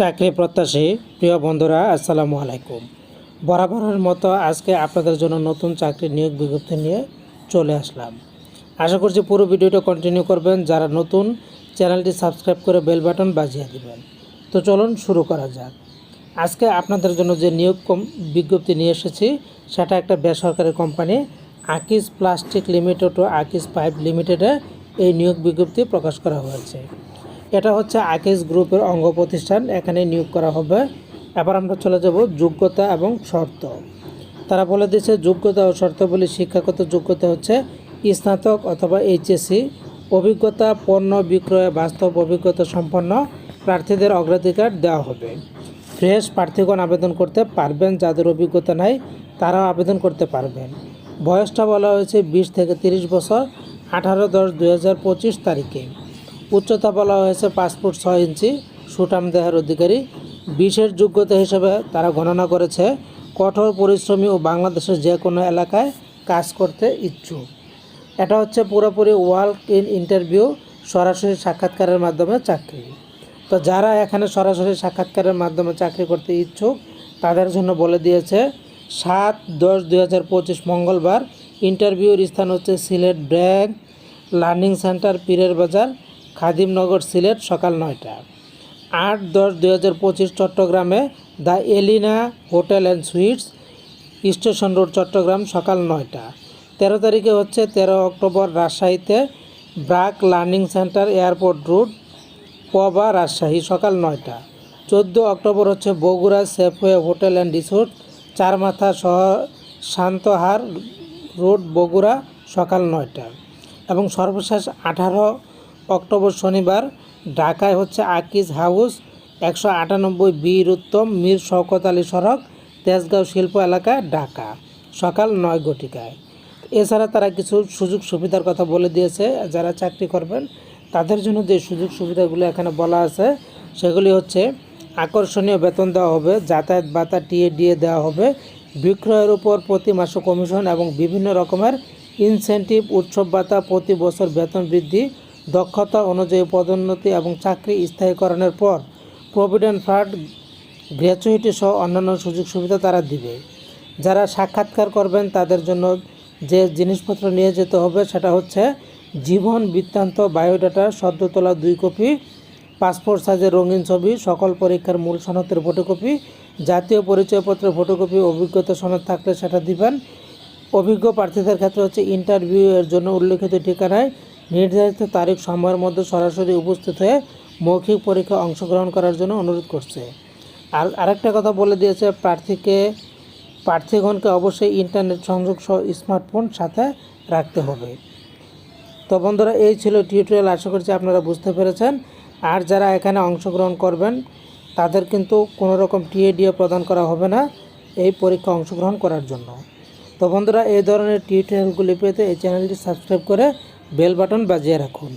চাকরি প্রত্যাশী প্রিয় বন্ধুরা, আসসালামু আলাইকুম। বরাবরের মতো আজকে আপনাদের জন্য নতুন চাকরি নিয়োগ বিজ্ঞপ্তি নিয়ে চলে আসলাম। আশা করছি পুরো ভিডিওটা কন্টিনিউ করবেন। যারা নতুন, চ্যানেলটি সাবস্ক্রাইব করে বেল বাটন বাজিয়ে দিবেন। তো চলুন শুরু করা যাক। আজকে আপনাদের জন্য যে নিয়োগ বিজ্ঞপ্তি নিয়ে এসেছি, সেটা একটা বেসরকারি কোম্পানি, আকিস প্লাস্টিক লিমিটেড ও আকিস পাইপ লিমিটেডে এই নিয়োগ বিজ্ঞপ্তি প্রকাশ করা হয়েছে। এটা হচ্ছে আকেশ গ্রুপের অঙ্গ প্রতিষ্ঠান, এখানে নিয়োগ করা হবে। এবার আমরা চলে যাব যোগ্যতা এবং শর্ত। তারা বলে দিয়েছে যোগ্যতা ও শর্তাবলী শিক্ষাগত যোগ্যতা হচ্ছে স্নাতক অথবা এইচএসসি অভিজ্ঞতা, পণ্য বিক্রয়ে, বাস্তব অভিজ্ঞতা সম্পন্ন প্রার্থীদের অগ্রাধিকার দেওয়া হবে। ফ্রেশ প্রার্থীগণ আবেদন করতে পারবেন, যাদের অভিজ্ঞতা নাই তারাও আবেদন করতে পারবেন। বয়সটা বলা হয়েছে বিশ থেকে তিরিশ বছর, আঠারো দশ পঁচিশ তারিখে। উচ্চতা বলা হয়েছে পাঁচ ফুট ছয় ইঞ্চি সুটাম দেহের অধিকারী। বিশেষ যোগ্যতা হিসেবে তারা গণনা করেছে, কঠোর পরিশ্রমী ও বাংলাদেশের যে কোনো এলাকায় কাজ করতে ইচ্ছুক। এটা হচ্ছে পুরোপুরি ওয়ার্ল্ড ইন ইন্টারভিউ, সরাসরি সাক্ষাৎকারের মাধ্যমে চাকরি। তো যারা এখানে সরাসরি সাক্ষাৎকারের মাধ্যমে চাকরি করতে ইচ্ছুক, তাদের জন্য বলে দিয়েছে, সাত দশ দুই মঙ্গলবার ইন্টারভিউর স্থান হচ্ছে সিলেট ব্র্যাক লার্নিং সেন্টার, পীরের বাজার। খাদিমনগর সিলেট সকাল নয়টা। আট দশ দুই হাজার পঁচিশ চট্টগ্রামে the Elina hotel and suites station road, Chattogram, সকাল নয়টা। তেরো তারিখে হচ্ছে তেরো অক্টোবর রাজশাহীতে BRAC learning centre airport route Paba Rajshahi, সকাল নয়টা। চোদ্দ অক্টোবর হচ্ছে Bogura Safeway hotel and resort, Charmatha শহর শান্তহার রোড, বগুড়া, সকাল নয়টা। এবং সর্বশেষ আঠারো অক্টোবর শনিবার ঢাকায় হচ্ছে আকিজ হাউস, একশো আটানব্বই বীর উত্তম, মীর শওকত আলী সড়ক, তেজগাঁও শিল্প এলাকা, ঢাকা। সকাল নয় ঘটিকায়। এছাড়া তারা কিছু সুযোগ সুবিধার কথা বলে দিয়েছে, যারা চাকরি করবেন, তাদের জন্য যে সুযোগ সুবিধাগুলো এখানে বলা আছে, সেগুলি হচ্ছে আকর্ষণীয় বেতন দেওয়া হবে, যাতায়াত ভাতা টিএ ডিএ দেওয়া হবে, বিক্রয়ের উপর প্রতি মাসে কমিশন এবং বিভিন্ন রকমের ইনসেন্টিভ উৎসব ভাতা প্রতি বছর বেতন বৃদ্ধি দক্ষতা অনুযায়ী পদোন্নতি এবং চাকরি স্থায়ীকরণের পর প্রভিডেন্ট ফান্ড গ্র্যাচুইটি সহ অন্যান্য সুযোগ সুবিধা তারা দিবে। যারা সাক্ষাৎকার করবেন তাদের জন্য যে জিনিসপত্র নিয়ে যেতে হবে সেটা হচ্ছে জীবন বৃত্তান্ত, বায়োডাটা সদ্য তোলা দুই কপি, পাসপোর্ট সাইজের রঙিন ছবি, সকল পরীক্ষার মূল সনদের ফটোকপি, জাতীয় পরিচয়পত্রের ফটোকপি, অভিজ্ঞতা সনদ থাকলে সেটা দিবেন। অভিজ্ঞ প্রার্থীদের ক্ষেত্রে হচ্ছে ইন্টারভিউ এর জন্য উল্লেখিত ঠিকানায় নির্ধারিত তারিখ সময়ের মধ্যে সরাসরি উপস্থিত হয়ে মৌখিক পরীক্ষায় অংশগ্রহণ করার জন্য অনুরোধ করছে। আর আরেকটা কথা বলে দিয়েছে প্রার্থীকে, প্রার্থীগণকে অবশ্যই ইন্টারনেট সংযোগ সহ স্মার্টফোন সাথে রাখতে হবে। তো বন্ধুরা, এই ছিল টিউটোরিয়াল, আশা করছি আপনারা বুঝতে পেরেছেন। আর যারা এখানে অংশগ্রহণ করবেন, তাদের কিন্তু কোনো রকম টিএডিও প্রদান করা হবে না এই পরীক্ষা অংশগ্রহণ করার জন্য। তো বন্ধুরা, এই ধরনের টিউটোরিয়ালগুলি পেতে এই চ্যানেলটি সাবস্ক্রাইব করে বেল বাটন বাজিয়ে রাখুন।